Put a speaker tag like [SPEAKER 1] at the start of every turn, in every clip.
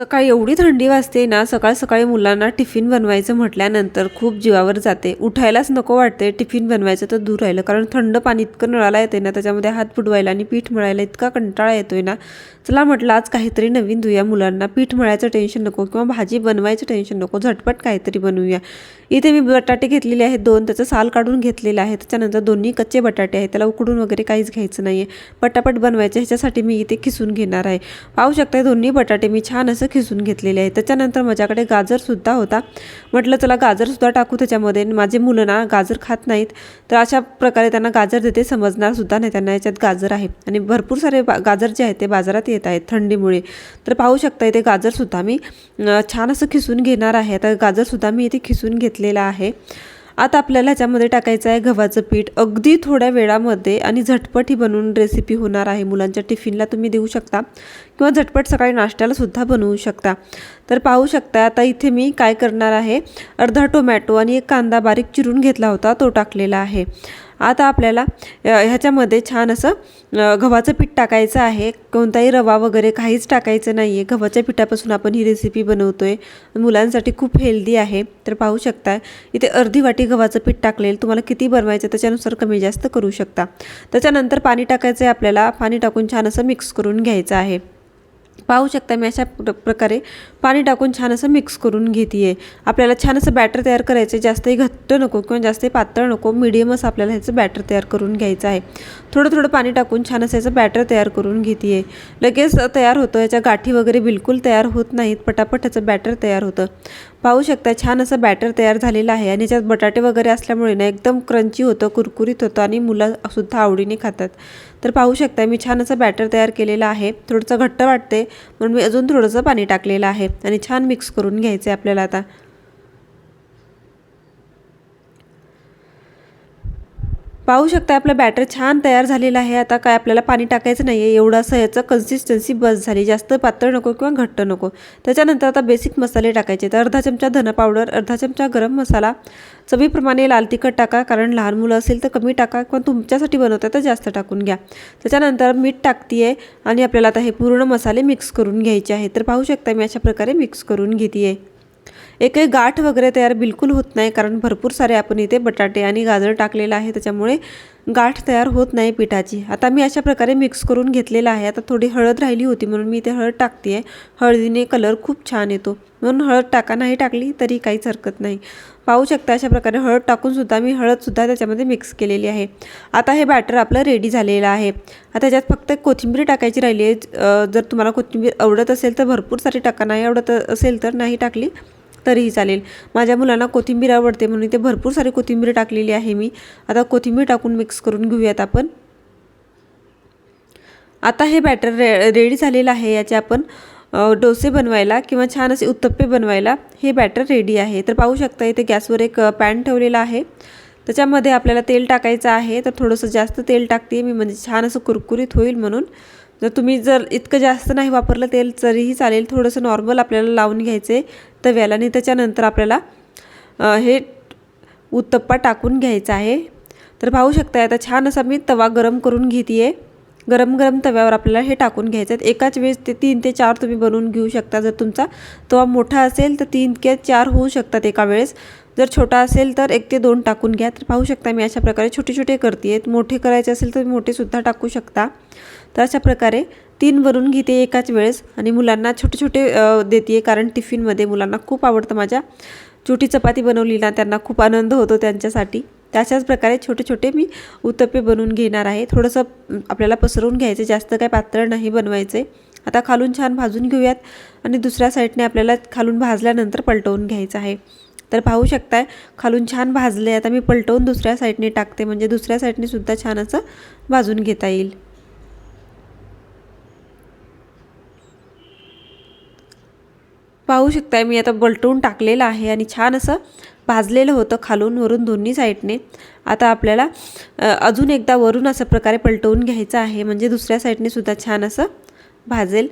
[SPEAKER 1] सकाळी एवढी थंडी वाजते ना सकाळ सकाळी मुलांना टिफिन बनवायचं म्हटल्यानंतर खूप जीवावर जाते. उठायलाच नको वाटते टिफिन बनवायचं तर दूर राहिलं. कारण थंड पाणी इतकं नळाला येते ना त्याच्यामध्ये हात बुडवायला आणि पीठ मळायला इतका कंटाळा येतोय ना. चला म्हटलं आज काहीतरी नवीन धुया मुलांना. पीठ मळायचं टेन्शन नको किंवा भाजी बनवायचं टेन्शन नको. झटपट काहीतरी बनवूया. इथे मी बटाटे घेतलेले आहेत दोन. त्याचं साल काढून घेतलेलं आहे. त्याच्यानंतर दोन्ही कच्चे बटाटे आहेत. त्याला उकडून वगैरे काहीच घ्यायचं नाही आहे पटापट बनवायचं. ह्याच्यासाठी मी इथे खिसून घेणार आहे. पाहू शकता दोन्ही बटाटे मी छान असं खिसून घेतलेले आहे. त्याच्यानंतर माझ्याकडे गाजरसुद्धा होता. म्हटलं चला गाजरसुद्धा टाकू त्याच्यामध्ये. माझे मुलं ना गाजर खात नाहीत. तर अशा प्रकारे त्यांना गाजर देते. समजणारसुद्धा नाही. त्यांना याच्यात गाजर आहे. आणि भरपूर सारे बा गाजर जे आहेत ते बाजारात येत आहेत थंडीमुळे. तर पाहू शकता इथे गाजरसुद्धा मी छान असं खिसून घेणार आहे. आता गाजरसुद्धा मी इथे खिसून घेतलेला आहे. आता आपल्याला ह्याच्यामध्ये टाकायचं आहे गव्हाचं पीठ. अगदी थोड्या वेळामध्ये आणि झटपट ही बनवून रेसिपी होणार आहे मुलांच्या टिफिनला तुम्ही देऊ शकता. किंवा झटपट सकाळी नाश्त्याला सुद्धा बनवू शकता. तर पाहू शकता आता इथे मी काय करणार आहे? अर्धा टोमॅटो आणि एक कांदा बारीक चिरून घेतला होता तो टाकलेला आहे. आता आपल्याला ह्याच्यामध्ये छान असं गव्हाचं पीठ टाकायचं आहे. कोणताही रवा वगैरे काहीच टाकायचं नाही आहे गव्हाच्या पिठापासून आपण ही रेसिपी बनवतो आहे मुलांसाठी खूप हेल्दी आहे. तर पाहू शकता इथे अर्धी वाटी गव्हाचं पीठ टाकलेलं. तुम्हाला किती बनवायचं त्याच्यानुसार कमी जास्त करू शकता. त्याच्यानंतर पाणी टाकायचं आहे आपल्याला. पाणी टाकून छान असं मिक्स करून घ्यायचं आहे. पाहू शकता मी अशा प्र प्रकारे पाणी टाकून छान असं मिक्स करून घेते आहे आपल्याला छान असं बॅटर तयार करायचं आहे जास्तही घट्ट नको किंवा जास्तही पातळ नको मिडियमच आपल्याला ह्याचं बॅटर तयार करून घ्यायचं आहे. थोडं थोडं पाणी टाकून छान असं याचं बॅटर तयार करून घेते आहे लगेच तयार होतं याच्या गाठी वगैरे बिलकुल तयार होत नाहीत पटापट ह्याचं बॅटर तयार होतं. पाहू शकता छान असं बॅटर तयार झालेलं आहे आणि याच्यात बटाटे वगैरे असल्यामुळे ना एकदम क्रंची होतं कुरकुरीत होतं आणि मुलंसुद्धा आवडीने खातात. तर पाहू शकता मी छान असं बॅटर तयार केलेलं आहे. थोडंसं घट्ट वाटते म्हणून मी अजून थोडंसं पाणी टाकलेलं आहे आणि छान मिक्स करून घ्यायचं आहे आपल्याला आता. पाहू शकता आपलं बॅटर छान तयार झालेलं आहे. आता काय आपल्याला पाणी टाकायचं नाही आहे एवढं असं याचं कन्सिस्टन्सी बस झाली. जास्त पातळ नको किंवा घट्ट नको. त्याच्यानंतर आता बेसिक मसाले टाकायचे. तर अर्धा चमचा धना पावडर अर्धा चमचा गरम मसाला. चवीप्रमाणे लाल तिखट टाका. कारण लहान मुलं असेल तर कमी टाका किंवा तुमच्यासाठी बनवता तर जास्त टाकून घ्या. त्याच्यानंतर मीठ टाकते आहे आणि आपल्याला आता हे पूर्ण मसाले मिक्स करून घ्यायचे आहे तर पाहू शकता मी अशा प्रकारे मिक्स करून घेते आहे एकही गाठ वगैरे तयार बिलकुल होत नाही कारण भरपूर सारे आपण इथे बटाटे आणि गाजर टाकलेलं आहे त्याच्यामुळे गाठ तयार होत नाही पिठाची. आता मी अशा प्रकारे मिक्स करून घेतलेलं आहे. आता थोडी हळद राहिली होती म्हणून मी इथे हळद टाकते आहे हळदीने कलर खूप छान येतो. म्हणून हळद टाका नाही टाकली तरी काहीच हरकत नाही. पाहू शकता अशा प्रकारे हळद टाकूनसुद्धा मी हळदसुद्धा त्याच्यामध्ये मिक्स केलेली आहे. आता हे बॅटर आपलं रेडी झालेलं आहे. आता त्याच्यात फक्त कोथिंबीर टाकायची राहिली आहे. जर तुम्हाला कोथिंबीर आवडत असेल तर भरपूर सारी टाका नाही आवडत असेल तर नाही टाकली. तरीही चालेल. माझ्या मुलांना कोथिंबीर आवडते म्हणून इथे भरपूर सारी कोथिंबीर टाकलेली आहे मी. आता कोथिंबीर टाकून मिक्स करून घेऊयात आपण. आता हे बॅटर रे रेडी झालेलं आहे. याचे आपण डोसे बनवायला किंवा छान असे उत्तप्पे बनवायला हे बॅटर रेडी आहे. तर पाहू शकता इथे गॅसवर एक पॅन ठेवलेला आहे. त्याच्यामध्ये आपल्याला तेल टाकायचं आहे. तर थोडंसं जास्त तेल टाकते मी. म्हणजे छान असं कुरकुरीत होईल म्हणून. जर तुम्ही जर इतकं जास्त नाही वापरलं तेल तरीही चालेल. थोडंसं नॉर्मल आपल्याला लावून घ्यायचे तव्याला. आणि त्याच्यानंतर आपल्याला हे उत्तप्पा टाकून घ्यायचा आहे. तर पाहू शकता आता छान असा मी तवा गरम करून घेते आहे गरम गरम तव्यावर आपल्याला हे टाकून घ्यायचं आहे. एकाच वेळेस ते तीन ते चार तुम्ही बनवून घेऊ शकता. जर तुमचा तवा मोठा असेल तर तीन के चार होऊ शकतात एका वेळेस. जर छोटा असेल तर एक ते दोन टाकून घ्या. तर पाहू शकता मी अशा प्रकारे छोटे छोटे करते आहेत मोठे करायचे असेल तर मोठेसुद्धा टाकू शकता. तर अशा प्रकारे तीन वरून घेते एकाच वेळेस आणि मुलांना छोटे छोटे देते कारण टिफिनमध्ये मुलांना खूप आवडतं माझ्या. छोटी चपाती बनवली ना त्यांना खूप आनंद होतो त्यांच्यासाठी. त्याच्याच प्रकारे छोटे छोटे मी उत्तप्पे बनवून घेणार आहे. थोडंसं आपल्याला पसरवून घ्यायचं. जास्त काय पातळ नाही बनवायचे. आता खालून छान भाजून घेऊयात आणि दुसऱ्या साईडने आपल्याला खालून भाजल्यानंतर पलटवून घ्यायचं आहे. तर पाहू शकताय खालून छान भाजले आता मी पलटवून दुसऱ्या साईडने टाकते. म्हणजे दुसऱ्या साईडने सुद्धा छान असं भाजून घेता येईल. पाहू शकताय मी आता बलटवून टाकलेलं आहे आणि छान असं भाजलेलं होतं खालून वरून दोन्ही साईडने. आता आपल्याला अजून एकदा वरून असं प्रकारे पलटवून घ्यायचं आहे. म्हणजे दुसऱ्या साईडने सुद्धा छान असं भाजेल.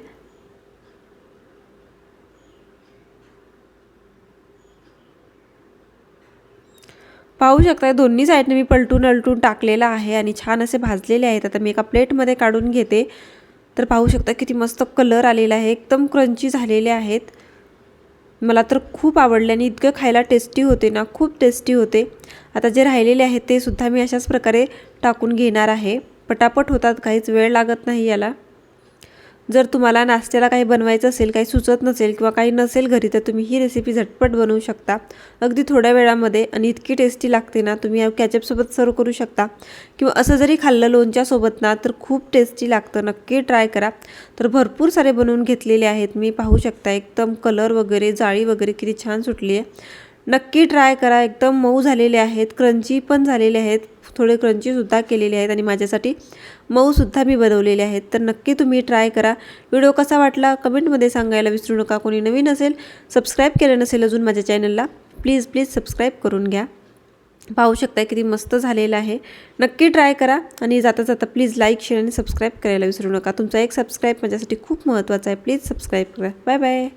[SPEAKER 1] पाहू शकता दोन्ही साईडने मी पलटून अलटून टाकलेलं आहे आणि छान असे भाजलेले आहेत. आता मी एका प्लेटमध्ये काढून घेते. तर पाहू शकता किती मस्त कलर आलेला आहे. एकदम क्रंची झालेले आहेत. मला तर खूप आवडले आणि इतकं खायला टेस्टी होते ना खूप टेस्टी होते. आता जे राहिलेले आहेत ते सुद्धा मी अशाच प्रकारे टाकून घेणार आहे. पटापट होतात काहीच वेळ लागत नाही याला. जर तुम्हाला नाश्त्याला काही बनवायचं असेल काही सुचत नसेल किंवा काही नसेल घरी तर तुम्ही ही रेसिपी झटपट बनवू शकता. अगदी थोड्या वेळामध्ये आणि इतकी टेस्टी लागते ना तुम्ही कॅचअपसोबत सर्व करू शकता. किंवा असं जरी खाल्लं लोणच्यासोबत ना तर खूप टेस्टी लागतं. नक्की ट्राय करा. तर भरपूर सारे बनवून घेतलेले आहेत. मी पाहू शकता एकदम कलर वगैरे जाळी वगैरे किती छान सुटली आहे नक्की ट्राय करा. एकदम मऊ झालेले आहेत. क्रंची पण झालेले आहेत. थोडे क्रंचीसुद्धा केलेले आहेत आणि माझ्यासाठी मऊसुद्धा मी बनवलेले आहेत. तर नक्की तुम्ही ट्राय करा. व्हिडिओ कसा वाटला? कमेंटमध्ये सांगायला विसरू नका. कोणी नवीन असेल सबस्क्राईब केलं नसेल अजून माझ्या चॅनलला प्लीज प्लीज सबस्क्राईब करून घ्या. पाहू शकता किती मस्त झालेलं आहे. नक्की ट्राय करा आणि जाता जाता प्लीज लाईक शेअर आणि सबस्क्राईब करायला विसरू नका. तुमचा एक सबस्क्राईब माझ्यासाठी खूप महत्त्वाचा आहे. प्लीज सबस्क्राईब करा. Bye bye